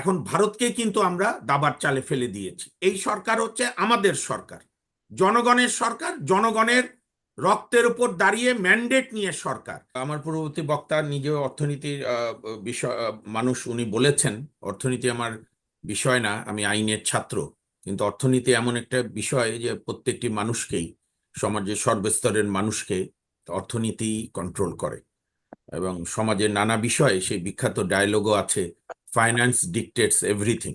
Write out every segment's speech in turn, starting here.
এখন ভারতকে কিন্তু আমরা দাবার চালে ফেলে দিয়েছি। এই সরকার হচ্ছে আমাদের সরকার। জনগণের সরকার, জনগণের রক্তের উপর দাঁড়িয়ে ম্যান্ডেট নিয়ে সরকার। আমার পূর্ববর্তী বক্তা নিজেও অর্থনীতির বিষয় মানুষ উনি বলেছেন, অর্থনীতি আমার বিষয় না, আমি আইনের ছাত্র। কিন্তু অর্থনীতি এমন একটা বিষয় যে প্রত্যেকটি মানুষকেই, সমাজের সর্বস্তরের মানুষকে অর্থনীতি কন্ট্রোল করে। এবং সমাজের নানা বিষয়ে সেই বিখ্যাত ডায়লগও আছে ফাইন্যান্স ডিকটেটস এভরিথিং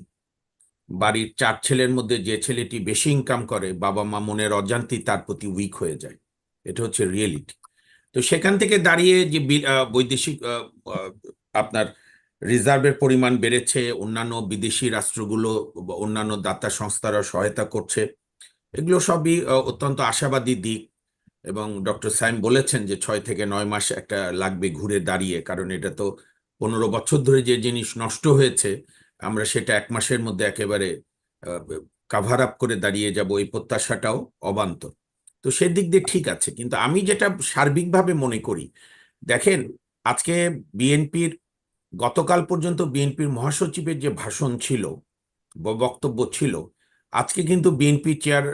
বাড়ির চার ছেলের মধ্যে যে ছেলেটি বেশি ইনকাম করে, বাবা মা মনের অজান্তি তার প্রতি উইক হয়ে যায়। এটা হচ্ছে রিয়েলিটি তো সেখান থেকে দাঁড়িয়ে যে বৈদেশিক আপনার রিজার্ভের পরিমাণ বেড়েছে, অন্যান্য বিদেশি রাষ্ট্রগুলো অন্যান্য দাতা সংস্থারা সহায়তা করছে, এগুলো সবই অত্যন্ত আশাবাদী দিক। এবং ডক্টর সাইম বলেছেন যে ছয় থেকে নয় মাস একটা লাগবে ঘুরে দাঁড়িয়ে, কারণ এটা তো পনেরো বছর ধরে যে জিনিস নষ্ট হয়েছে, আমরা সেটা এক মাসের মধ্যে একেবারে কাভার আপ করে দাঁড়িয়ে যাব এই প্রত্যাশাটাও অবান্তর। তো সেদিক দিয়ে ঠিক আছে, কিন্তু আমি যেটা সার্বিকভাবে মনে করি, দেখেন, আজকে বিএনপির, গতকাল পর্যন্ত বিএনপির মহাসচিবের যে ভাষণ ছিল বক্তব্য ছিল, আজকে কিন্তু বিএনপি চেয়ার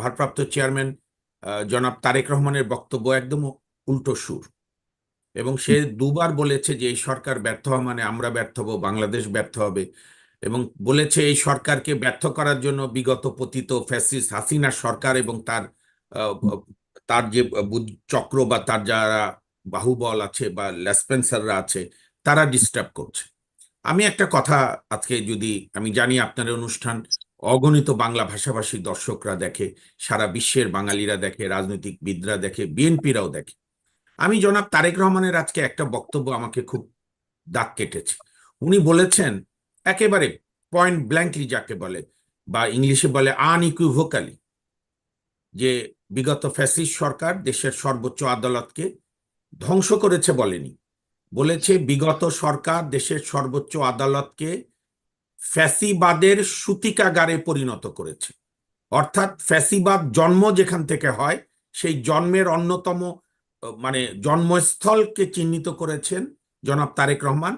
ভারপ্রাপ্ত চেয়ারম্যান জনাব তারেক রহমানের বক্তব্য একদম উল্টো সুর। এবং সে দুবার বলেছে যে এই সরকার ব্যর্থ হওয়া মানে আমরা ব্যর্থ হব, বাংলাদেশ ব্যর্থ হবে। এবং বলেছে এই সরকারকে ব্যর্থ করার জন্য বিগত পতিত ফ্যাসিস্ট হাসিনা সরকার এবং তার তার যে চক্র বা তার যারা বাহুবল আছে বা লেসপেন্সাররা আছে, তারা ডিস্টার্ব করছে। আমি একটা কথা আজকে যদি, আমি জানি আপনার অনুষ্ঠান, অগণিত বাংলা ভাষাভাষী দর্শকরা দেখে, সারা বিশ্বের বাঙালিরা দেখে, রাজনৈতিকবিদরা দেখে, বিএনপিরাও দেখে। আমি জনাব তারেক রহমানের আজকে একটা বক্তব্য আমাকে খুব দাগ কেটেছে। উনি বলেছেন, একেবারে পয়েন্ট ব্ল্যাঙ্কলি যাকে বলে, বা ইংলিশে বলে আনইকুইভোকালি যে বিগত ফ্যাসিস্ট সরকার দেশের সর্বোচ্চ আদালতকে ধ্বংস করেছে বলেনি। বলেছে বিগত সরকার দেশের সর্বোচ্চ আদালতকে ফ্যাসিবাদের সূতিকাগারে পরিণত করেছে। অর্থাৎ ফ্যাসিবাদ জন্ম যেখান থেকে হয়, সেই জন্মের অন্যতম মানে জন্মস্থলকে চিহ্নিত করেছেন জনাব তারেক রহমান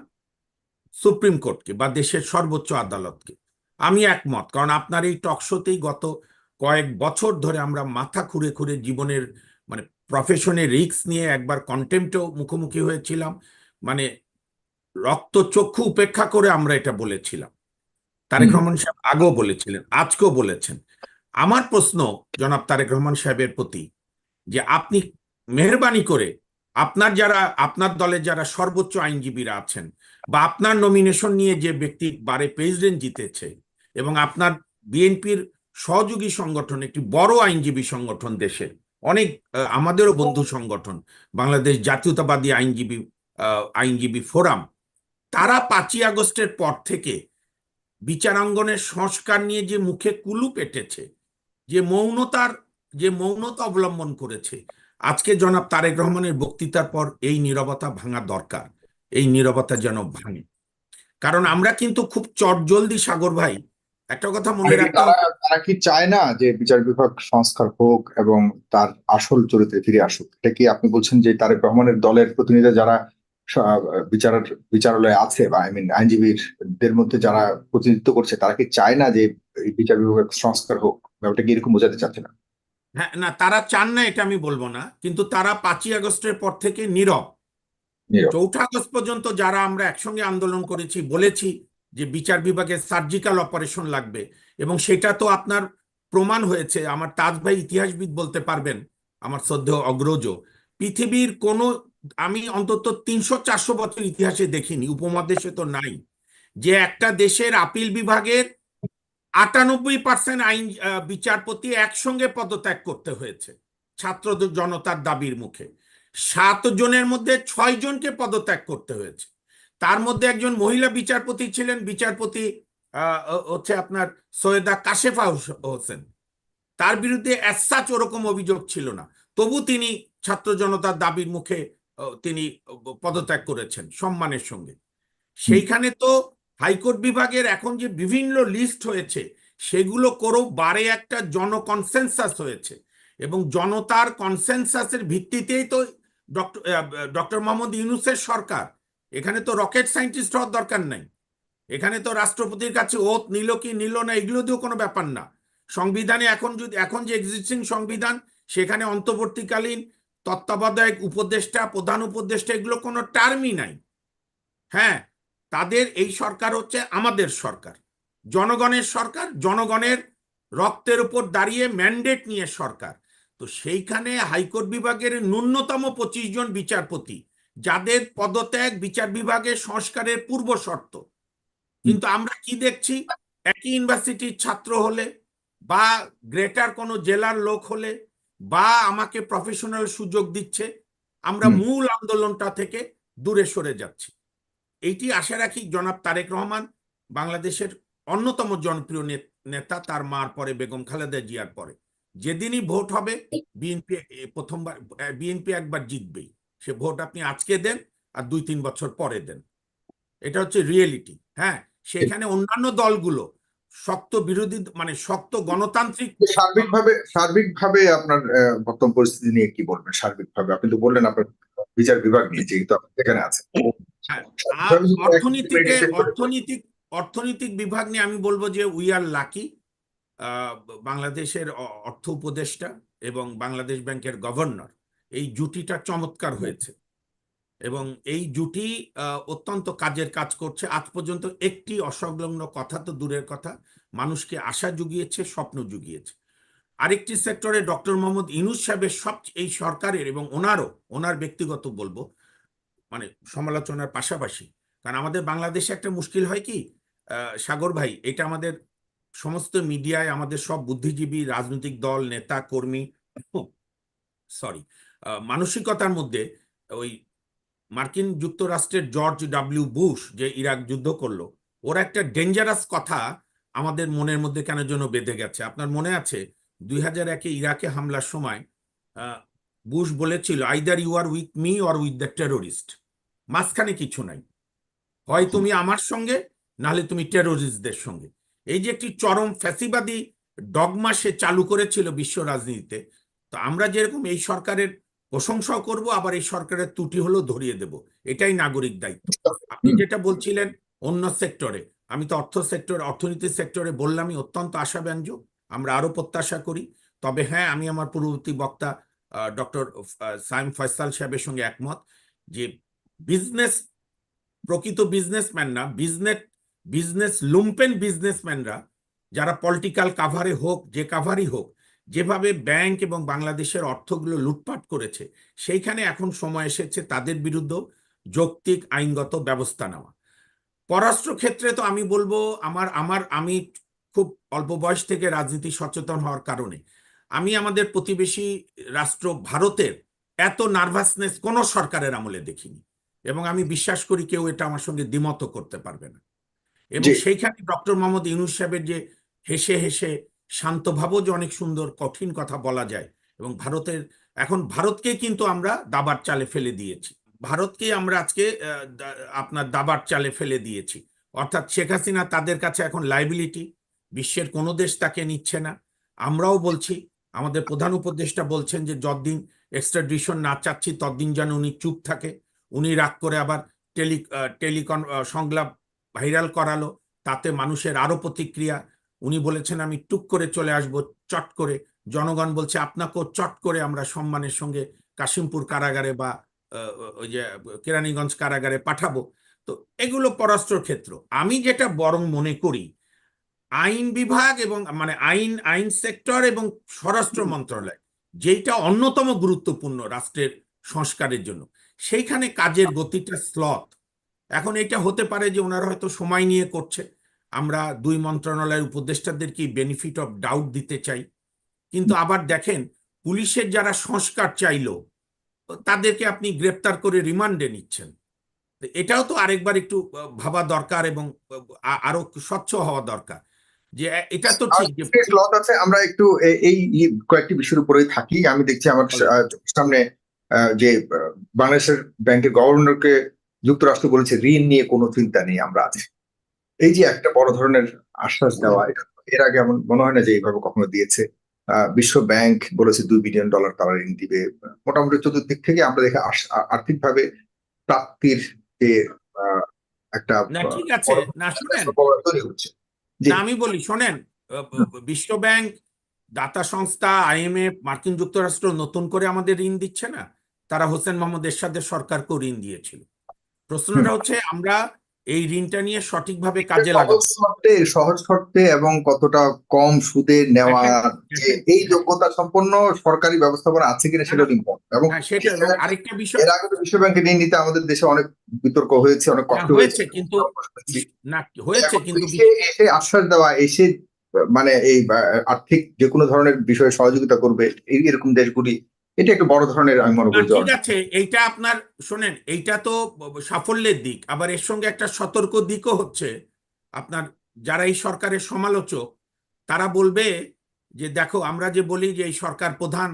সুপ্রিম কোর্টকে বা দেশের সর্বোচ্চ আদালতকে। আমি একমত কারণ আপনার এই টকশোতেই গত কয়েক বছর ধরে আমরা মাথা খুঁড়ে খুঁড়ে জীবনের মানে প্রফেশনে রিস্ক নিয়ে একবার কন্টেম্পটেও মুখোমুখি হয়েছিলাম। মানে রক্ত চক্ষু উপেক্ষা করে আমরা এটা বলেছিলাম। তারেক রহমান সাহেব আগেও বলেছিলেন আজকেও বলেছেন। আমার প্রশ্ন জনাব তারেক রহমান সাহেবের প্রতি যে আপনি মেহরবানি করে আপনার যারা, আপনার দলের যারা সর্বোচ্চ আইনজীবীরা আছেন বা আপনার নমিনেশন নিয়ে যে ব্যক্তি বারে প্রেসিডেন্ট জিতেছে এবং আপনার বিএনপির সহযোগী সংগঠন একটি বড় আইনজীবী সংগঠন দেশের অনেক আমাদেরও বন্ধু সংগঠন, বাংলাদেশ জাতীয়তাবাদী আইনজীবী আইনজীবী ফোরাম, তারা পাঁচই আগস্টের পর থেকে বিচারাঙ্গনের সংস্কার নিয়ে যে মুখে কুলু পেটেছে, যে মৌনতার, যে মৌনতা অবলম্বন করেছে আজকে জনাব তারেক রহমানের বক্তৃতার পর এই নীরবতা ভাঙা দরকার এই নীরবতা যেন ভাঙে। কারণ আমরা কিন্তু খুব চটজলদি সাগর ভাই একটা কথা মনে তারা কি- রাখতে তারা কি চায় না যে বিচার বিভাগ সংস্কার হোক এবং তার আসল চরিত্রে ফিরে আসুক? এটা কি আপনি বলছেন যে তারেক রহমানের দলের প্রতিনিধিরা যারা বিচার বিচারালয়ে আছে বা আই মিন আইনজীবীদের মধ্যে যারা প্রতিনিধিত্ব করছে তারা কি চায় না যে বিচার বিভাগ সংস্কার হোক? ব্যাপারটা কি এরকম বোঝাতে চাচ্ছে না হ্যাঁ না তারা চান না এটা আমি বলব না। কিন্তু তারা পাঁচই আগস্টের পর থেকে নীরব। চৌঠা আগস্ট পর্যন্ত যারা আমরা একসঙ্গে আন্দোলন করেছি বলেছি যে বিচার বিভাগে সার্জিক্যাল অপারেশন লাগবে। এবং সেটা তো আপনার প্রমাণ হয়েছে। আমার তাজ ভাই ইতিহাসবিদ বলতে পারবেন আমার শ্রদ্ধেয় অগ্রজ। পৃথিবীর কোনো আমি অন্তত তিনশো চারশো বছর ইতিহাসে দেখিনি উপমহাদেশে তো নাই। যে একটা দেশের আপিল বিভাগের আটানব্বই পার্সেন্ট আইন বিচারপতি একসঙ্গে পদত্যাগ করতে হয়েছে ছাত্র জনতার দাবির মুখে। সাত জনের মধ্যে ছয় জনকে পদত্যাগ করতে হয়েছে। তার মধ্যে একজন মহিলা বিচারপতি ছিলেন, বিচারপতি হচ্ছে আপনার সৈয়দা কাশেফা হোসেন। তার বিরুদ্ধে অ্যাসাচ ওরকম অভিযোগ ছিল না। তবু তিনি ছাত্র জনতার দাবির মুখে তিনি পদত্যাগ করেছেন সম্মানের সঙ্গে। সেইখানে তো হাইকোর্ট বিভাগের এখন যে বিভিন্ন লিস্ট হয়েছে, সেগুলো করেও বারে একটা জনকনসেনসাস হয়েছে। এবং জনতার কনসেনসাসের ভিত্তিতেই তো ডক্টর ডক্টর মোহাম্মদ ইউনুসের সরকার। এখানে তো রকেট সায়েন্টিস্ট হওয়ার দরকার নাই। এখানে তো রাষ্ট্রপতির কাছে ওত নিল কি নিল না, এগুলো দিয়েও কোনো ব্যাপার না। সংবিধানে এখন যদি, এখন যে এক্সিস্টিং সংবিধান, সেখানে অন্তর্বর্তীকালীন তত্ত্বাবধায়ক উপদেষ্টা, প্রধান উপদেষ্টা, এগুলো কোনো টার্মই নাই। হ্যাঁ তাদের এই সরকার হচ্ছে আমাদের সরকার। জনগণের সরকার জনগণের রক্তের উপর দাঁড়িয়ে ম্যান্ডেট নিয়ে সরকার। তো সেইখানে হাইকোর্ট বিভাগের ন্যূনতম পঁচিশ জন বিচারপতি যাদের পদত্যাগ বিচার বিভাগের সংস্কারের পূর্ব শর্ত। কিন্তু আমরা কি দেখছি? একই ইউনিভার্সিটির ছাত্র হলে বা গ্রেটার কোনো জেলার লোক হলে বা আমাকে প্রফেশনাল সুযোগ দিচ্ছে আমরা মূল আন্দোলনটা থেকে দূরে সরে যাচ্ছি। এইটি আশা রাখি জনাব তারেক রহমান বাংলাদেশের অন্যতম জনপ্রিয় নেতা, তার মার পরে বেগম খালেদা জিয়ার পরে। যেদিনই ভোট হবে, বিএনপি প্রথমবার বিএনপি একবার জিতবেই। সে ভোট আপনি আজকে দেন আর দুই তিন বছর পরে দেন। এটা হচ্ছে রিয়েলিটি হ্যাঁ? সেখানে অন্যান্য দলগুলো শক্ত বিরোধী মানে শক্ত গণতান্ত্রিক সার্বিকভাবে সার্বিকভাবে আপনার বর্তমান পরিস্থিতি নিয়ে কি বলবেন? সার্বিকভাবে, আপনি তো বললেন আপনার বিচার বিভাগ নিয়ে, যেহেতু আপনি সেখানে আছেন। হ্যাঁ, অর্থনীতিকে অর্থনৈতিক অর্থনৈতিক বিভাগ নিয়ে আমি বলব যে উই আর লাকি বাংলাদেশের অর্থ উপদেষ্টা এবং বাংলাদেশ ব্যাংকের গভর্নর এই জুটিটা চমৎকার হয়েছে। এবং এই জুটি আহ, অত্যন্ত কাজের কাজ করছে। আজ পর্যন্ত একটি অসংলগ্ন কথা তো দূরের কথা মানুষকে আশা জুগিয়েছে স্বপ্ন জুগিয়েছে। আরেকটি সেক্টরে ডক্টর মোহাম্মদ ইনুস সাহেবের সব এই সরকারের এবং ওনারও ওনার ব্যক্তিগত বলব মানে সমালোচনার পাশাপাশি। কারণ আমাদের বাংলাদেশে একটা মুশকিল হয় কি? সাগর ভাই, এটা আমাদের সমস্ত মিডিয়ায় আমাদের সব বুদ্ধিজীবী, রাজনৈতিক দল, নেতা, কর্মী সরি মানসিকতার মধ্যে ওই মার্কিন যুক্তরাষ্ট্রের জর্জ ডাব্লিউ বুশ যে ইরাক যুদ্ধ করল, ওরা একটা ডেঞ্জারাস কথা আমাদের মনের মধ্যে কেন যেন বেঁধে গেছে? আপনার মনে আছে দুই হাজার একে ইরাকে হামলার সময় বুশ বলেছিল either you are with me or with the terrorist মাঝখানে কিছু নাই। হয় তুমি আমার সঙ্গে নাহলে তুমি টেরোরিস্টদের সঙ্গে। এই যে একটি চরম ফ্যাসিবাদী ডগমা সে চালু করেছিল বিশ্ব রাজনীতিতে তো আমরা যেরকম এই সরকারের প্রশংসাও করব আবার এই সরকারের ত্রুটি হলেও ধরিয়ে দেব। এটাই নাগরিক দায়িত্ব। আপনি যেটা বলছিলেন অন্য সেক্টরে আমি তো অর্থ সেক্টর অর্থনীতি সেক্টরে বললামই অত্যন্ত আশাব্যঞ্জক। আমরা আরও প্রত্যাশা করি। তবে হ্যাঁ আমি আমার পূর্ববর্তী বক্তা ডক্টর সাইম ফয়সাল সাহেবের সঙ্গে একমত যে বিজনেস প্রকৃত বিজনেসম্যান না বিজনেস বিজনেস লুম্পেন বিজনেসম্যানরা যারা পলিটিক্যাল কাভারে হোক, যে কাভারই হোক, যেভাবে ব্যাংক এবং বাংলাদেশের অর্থগুলো লুটপাট করেছে, সেইখানে এখন সময় এসেছে তাদের বিরুদ্ধে যৌক্তিক আইনগত ব্যবস্থা নেওয়া। পররাষ্ট্র ক্ষেত্রে তো আমি বলব, আমার আমার, আমি খুব অল্প বয়স থেকে রাজনীতি সচেতন হওয়ার কারণে আমি আমাদের প্রতিবেশী রাষ্ট্র ভারতের এত নার্ভাসনেস কোনো সরকারের আমলে দেখিনি এবং আমি বিশ্বাস করি কেউ এটা আমার সঙ্গে দ্বিমত করতে পারবে না। এবং সেইখানে ডক্টর মোহাম্মদ ইউনুস সাহেবের যে হেসে হেসে শান্তভাবও যে অনেক সুন্দর কঠিন কথা বলা যায় এবং ভারতের এখন ভারতকে কিন্তু আমরা দাবার চালে ফেলে দিয়েছি। ভারতকে আমরা আজকে আপনার দাবার চালে ফেলে দিয়েছি। অর্থাৎ শেখ হাসিনা তাদের কাছে এখন লাইবিলিটি বিশ্বের কোনো দেশ তাকে নিচ্ছে না। আমরাও বলছি আমাদের প্রধান উপদেষ্টা বলছেন যে যতদিন এক্সট্রাডিশন না চাচ্ছি, ততদিন যেন উনি চুপ থাকে। উনি রাগ করে আবার টেলি টেলিকন সংলাপ ভাইরাল করালো, তাতে মানুষের আরও প্রতিক্রিয়া। উনি বলেছেন, আমি টুক করে চলে আসব, চট করে। জনগণ বলছে, আপনাকেও চট করে আমরা সম্মানের সঙ্গে কাশিমপুর কারাগারে বা ওই যে কেরানীগঞ্জ কারাগারে পাঠাবো। তো এগুলো পররাষ্ট্র ক্ষেত্র। আমি যেটা বরং মনে করি আইন বিভাগ এবং মানে আইন আইন সেক্টর এবং স্বরাষ্ট্র মন্ত্রণালয় যেটা অন্যতম গুরুত্বপূর্ণ রাষ্ট্রের সংস্কারের জন্য। সেইখানে কাজের গতিটা স্লথ এখন এটা হতে পারে যে ওনারা হয়তো সময় নিয়ে করছে। আমরা দুই মন্ত্রণালয়ের উপদেষ্টাদেরকে বেনিফিট অফ ডাউট দিতে চাই? কিন্তু আবার দেখেন পুলিশের যারা সংস্কার চাইলো তাদেরকে আপনি গ্রেপ্তার করে রিমান্ডে নিচ্ছেন। এটাও তো আরেকবার একটু ভাবা দরকার এবং আরও স্বচ্ছ হওয়া দরকার। যে এটা তো ঠিক আছে আমরা একটু এই কয়েকটি বিষয়ের উপরেই থাকি। আমি দেখছি আমার সামনে আহ, যে বাংলাদেশের ব্যাংকের গভর্নরকে যুক্তরাষ্ট্র বলেছে ঋণ নিয়ে কোনো চিন্তা নেই আমরা আছি। এই যে একটা বড় ধরনের আশ্বাস দেওয়া এটা এর আগে এমন মনে হয় না যে এইভাবে কখনো দিয়েছে। আহ, বিশ্ব ব্যাংক বলেছে দুই বিলিয়ন ডলার তারা ঋণ দিবে। মোটামুটি চতুর্দিক থেকে আমরা দেখে আর্থিকভাবে প্রাপ্তির যে আহ, একটা না ঠিক আছে না শুনেন। তৈরি হচ্ছে। আমি বলি শোনেন বিশ্ব ব্যাংক দাতা সংস্থা আইএমএফ মার্কিন যুক্তরাষ্ট্র নতুন করে আমাদের ঋণ দিচ্ছে না? তারা হোসেন মোহাম্মদ এরশাদের সরকারকেও ঋণ দিয়েছিল। প্রশ্নটা হচ্ছে আমরা এই ঋণটা নিয়ে সঠিকভাবে কাজে শর্তে সহজ শর্তে এবং কতটা কম সুদে নেওয়া দেখেন, যে দেখেন, এই যোগ্যতা সম্পন্ন সরকারি ব্যবস্থাপনা আছে কিনা সেটা ইম্পর্টেন্ট এবং হ্যাঁ সেটা আরেকটা বিষয় এর আগে বিশ্ব ব্যাংকে ঋণ নিতে আমাদের দেশে অনেক বিতর্ক হয়েছে অনেক কষ্ট হ্যাঁ, হয়েছে। কিন্তু না হয়েছে কিন্তু এসে আশ্বাস দেওয়া এসে মানে এই আর্থিক যে কোনো ধরনের বিষয়ে সহযোগিতা করবে এই এরকম দেশগুলি এটা একটা বড় ধরনের আমি মনে করি ঠিক আছে এইটা আপনার শোনেন এইটা তো সাফল্যের দিক আবার এর সঙ্গে একটা সতর্ক দিকও হচ্ছে। আপনার যারা এই সরকারের সমালোচক তারা বলবে যে দেখো আমরা যে বলি যে এই সরকার প্রধান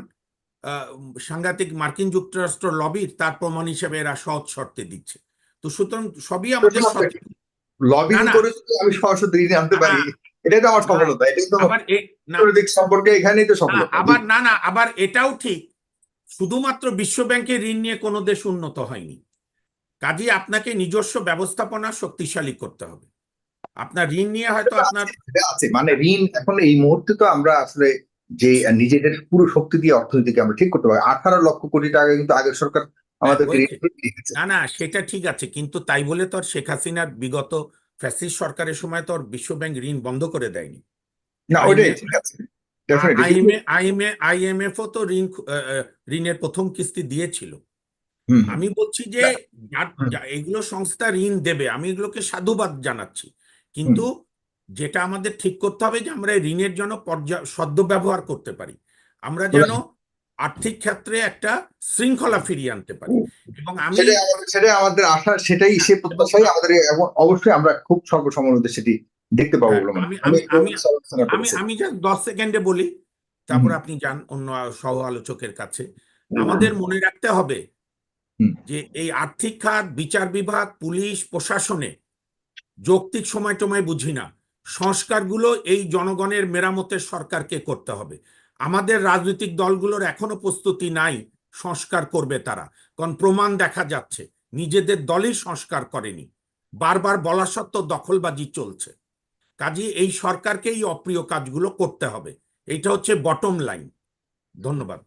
সাংঘাতিক মার্কিন যুক্তরাষ্ট্র লবির তার প্রমাণ হিসেবে এরা সহজ শর্তে দিচ্ছে। তো সুতরাং সবই আমাদের সৎ- লবিং। করে যদি আমি সরাসরি ঋণ আনতে পারি এটাই তো আমার সফলতা এটাই তো সম্পর্কে এখানেই তো সফলতা। আবার না না আবার এটাও ঠিক শুধুমাত্র বিশ্ব ব্যাংকের ঋণ নিয়ে কোনো দেশ উন্নত হয়নি। কাজে আপনাকে নিজস্ব ব্যবস্থাপনা শক্তিশালী করতে হবে। আপনার ঋণ নিয়ে হয়তো আপনার আছে মানে ঋণ এখন এই মুহূর্তে তো আমরা আসলে যে নিজেদের পুরো শক্তি দিয়ে অর্থনীতিকে আমরা ঠিক করতে পারি। আঠারো লক্ষ কোটি টাকা কিন্তু আগের সরকার। দিয়েছে। না না সেটা ঠিক আছে। কিন্তু তাই বলে তো আর শেখ হাসিনার বিগত ফ্যাসিস্ট সরকারের সময় তো আর বিশ্ব ব্যাংক ঋণ বন্ধ করে দেয়নি। না ওইটাই ঠিক আছে. আইএমএ আইএমএ আইএমএফও তো ঋণ ঋণের প্রথম কিস্তি দিয়েছিল। আমি বলছি যে এগুলো সংস্থা ঋণ দেবে আমি এগুলোকে সাধুবাদ জানাচ্ছি। কিন্তু যেটা আমাদের ঠিক করতে হবে যে আমরা ঋণের জন্য সদ্য ব্যবহার করতে পারি। আমরা যেন আর্থিক ক্ষেত্রে একটা শৃঙ্খলা ফিরিয়ে আনতে পারি। এবং আমি সেটাই আমাদের আশা সেটাই সে প্রত্যাশাই আমাদের অবশ্যই আমরা খুব মধ্যে সেটি দেখতে পাবো বলে আমি- আমি আমি- আমি জাস্ট দশ সেকেন্ডে বলি তারপর আপনি যান অন্য সহ আলোচকের কাছে। আমাদের মনে রাখতে হবে যে এই আর্থিক খাত বিচার বিভাগ পুলিশ প্রশাসনে যৌক্তিক সময় টময় বুঝি না। সংস্কারগুলো এই জনগণের মেরামতের সরকারকে করতে হবে। আমাদের রাজনৈতিক দলগুলোর এখনও প্রস্তুতি নাই সংস্কার করবে তারা। কারণ প্রমাণ দেখা যাচ্ছে নিজেদের দলই সংস্কার করেনি। বারবার বলা সত্ত্বেও দখলবাজি চলছে। কাজে এই সরকারকে এই অপ্রিয় কাজগুলো করতে হবে। এটা হচ্ছে বটম লাইন ধন্যবাদ।